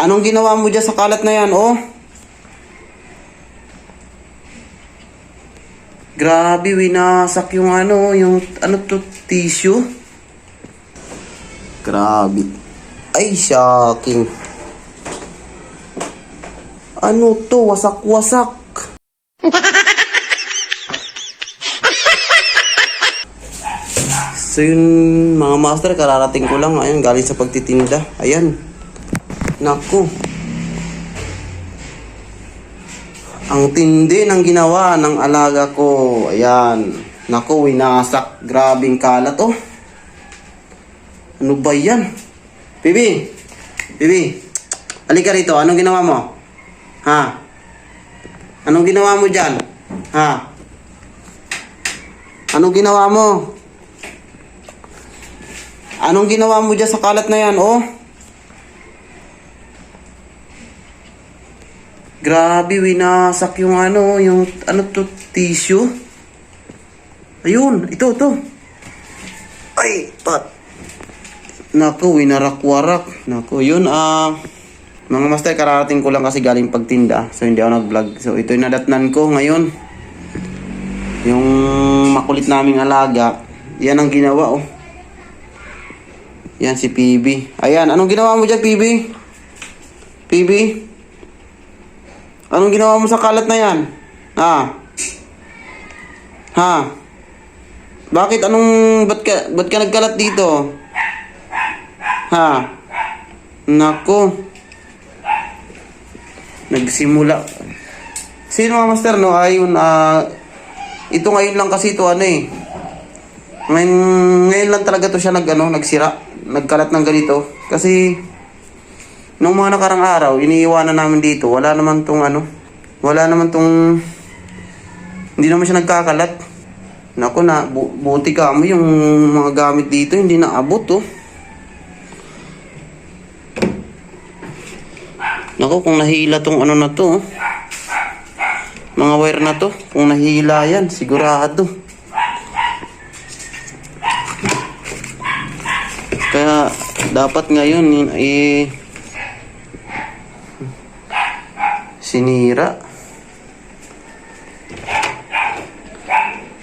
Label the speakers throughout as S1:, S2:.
S1: Anong ginawa mo dyan sa kalat na yan, oh? Grabe, winasak yung ano, yung ano to, tissue. Grabe. Ay, shocking. Ano to, wasak-wasak. So yun, mga master, kararating ko lang. Ayan, galing sa pagtitinda. Ayan. Naku. Ang tindi ng ginawa ng alaga ko. Ayan. Naku, winasak. Grabing kalat, oh. Ano ba yan? Bibi! Bibi! Halika rito. Anong ginawa mo? Ha? Anong ginawa mo dyan? Ha? Anong ginawa mo? Anong ginawa mo dyan sa kalat na yan, oh? Grabe, winasak yung ano, yung ano to, tissue. Ayun, ito, ito. Ay, pat. Naku, winarak-warak. Naku, yun, ah... mga master, kararating ko lang kasi galing pagtinda. So, hindi ako nag-vlog. So, ito yung nadatnan ko ngayon. Yung makulit naming alaga. Yan ang ginawa, oh. Yan si PB. Ayan, anong ginawa mo dyan, PB? PB? Anong ginawa mo sa kalat na yan? Ha? Ha? Bakit? Anong... Ba't ka, ba't ka nagkalat dito? Ha? Nako. Nagsimula. Sino mga master, no? Ayun, ah... ito ngayon lang kasi ito, ano eh. Ngayon, ngayon lang talaga to siya nag, ano, nagsira. Nagkalat ng ganito. Kasi, nung mga nakarang araw, iniiwanan namin dito. Wala naman tong ano. Wala naman tong... Hindi naman siya nagkakalat. Naku na, bu- buti ka mo yung mga gamit dito, hindi na abot oh. Naku, kung nahila tong ano na to, mga wire na to, kung nahila yan, sigurado. Kaya dapat ngayon eh sinira.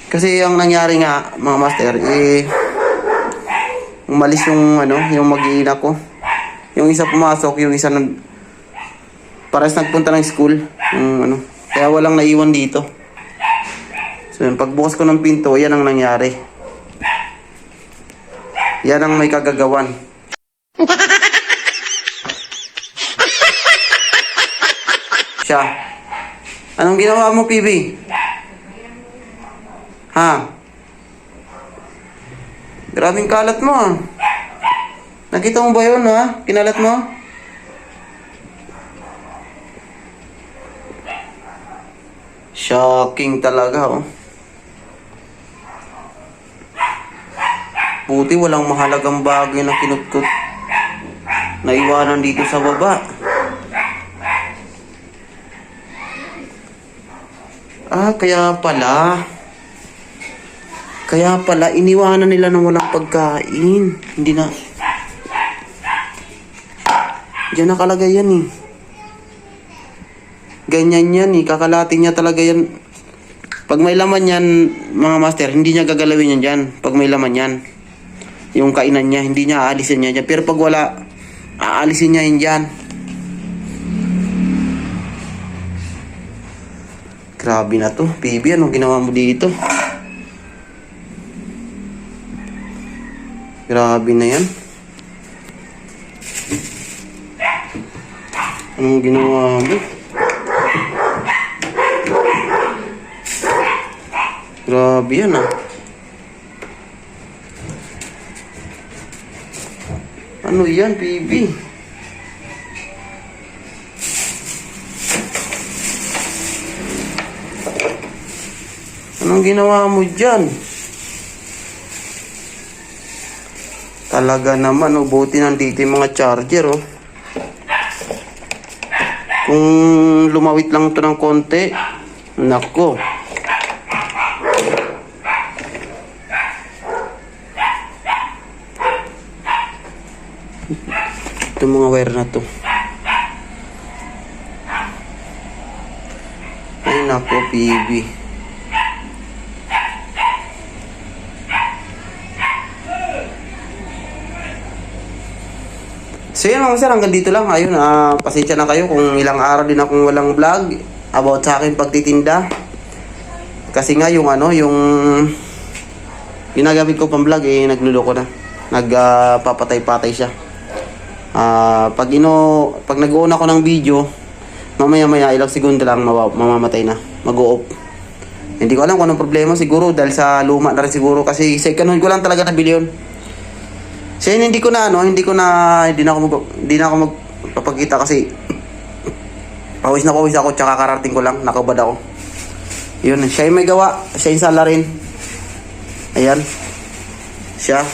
S1: Kasi ang nangyari nga mga master eh umalis yung ano, yung mag-iina ko. Yung isa pumasok, yung isa nag pares nagpunta ng school. Yung ano, kaya walang naiwan dito. So yun, pagbukas ko ng pinto, yan ang nangyari. Yan ang may kagagawan. Siya. Anong ginawa mo, PB? Ha? Grabing kalat mo, ah. Nakita mo ba yun, ha? Kinalat mo? Shocking talaga, oh. Buti walang mahalagang bagay na kinutkot. Naiwanan dito sa baba. Ah, kaya pala. Kaya pala, iniwanan nila ng walang pagkain. Hindi na... Diyan nakalagay yan eh. Ganyan yan eh. Kakalatin niya talaga yan. Pag may laman yan, mga master, hindi niya gagalawin yan dyan. Pag may laman yan. Yung kainan niya, hindi niya aalisin niya dyan. Pero pag wala, aalisin niya yun dyan. Grabe na to. Baby, anong ginawa mo dito? Grabe na yan. Anong ginawa mo? Grabe yan ah. Ano yan, baby? Anong ginawa mo dyan? Talaga naman, oh, buti nandito yung mga charger, oh. Kung lumawit lang to ng konti, nako. Itong mga wire na to. Ay, nako, baby. So yun mga sir, hanggang dito lang. Ayun, ah, pasensya na kayo kung ilang araw din akong walang vlog about sa akin pagtitinda. Kasi nga yung ano, yung ginagamit ko pang vlog eh, nagluloko na. Nagpapatay-patay siya. Ah, pag ino, pag nag-on ako ng video, mamaya-maya ilang segundo lang mamamatay na. Mag-o-off. Hindi ko alam kung anong problema siguro dahil sa luma na rin siguro kasi second hand ko lang talaga nabili yun. So yun, hindi ko na ano, hindi ko na hindi na ako mag, hindi na ako magpapakita kasi pawis na pawis ako tsaka karating ko lang, nakabad ako. Yun, siya yung may gawa, siya yung sala rin. Ayan. Siya.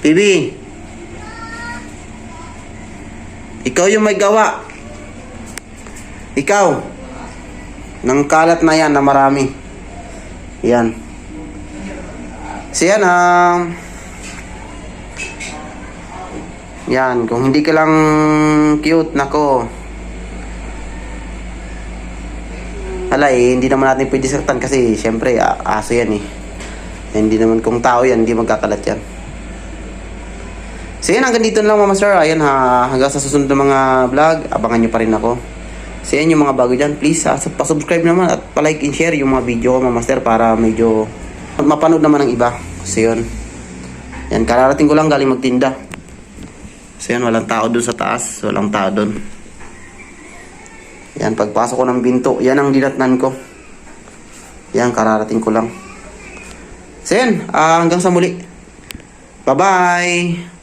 S1: Bibi. Ikaw yung may gawa. Ikaw. Nang kalat na yan na marami. Yan. So yan, ah... yan, kung hindi ka lang cute, nako. Hala eh, hindi naman natin pwede saktan kasi syempre, aso yan eh. Hindi naman kung tao yan, hindi magkakalat yan. So yan, hanggang dito lang mga sir. Ayan ha, hanggang sa susunod na mga vlog, abangan nyo pa rin ako. So yan yung mga bago dyan, please ha, pa-subscribe naman at pa-like and share yung mga video ko mga master para medyo mapanood naman ng iba. So yun. Yan, kararating ko lang galing magtinda. So yan, walang tao dun sa taas. Walang tao dun. Yan, pagpasok ko ng binto, yan ang dinatnan ko. Yan, kararating ko lang. So yan, ah, hanggang sa muli. Bye-bye!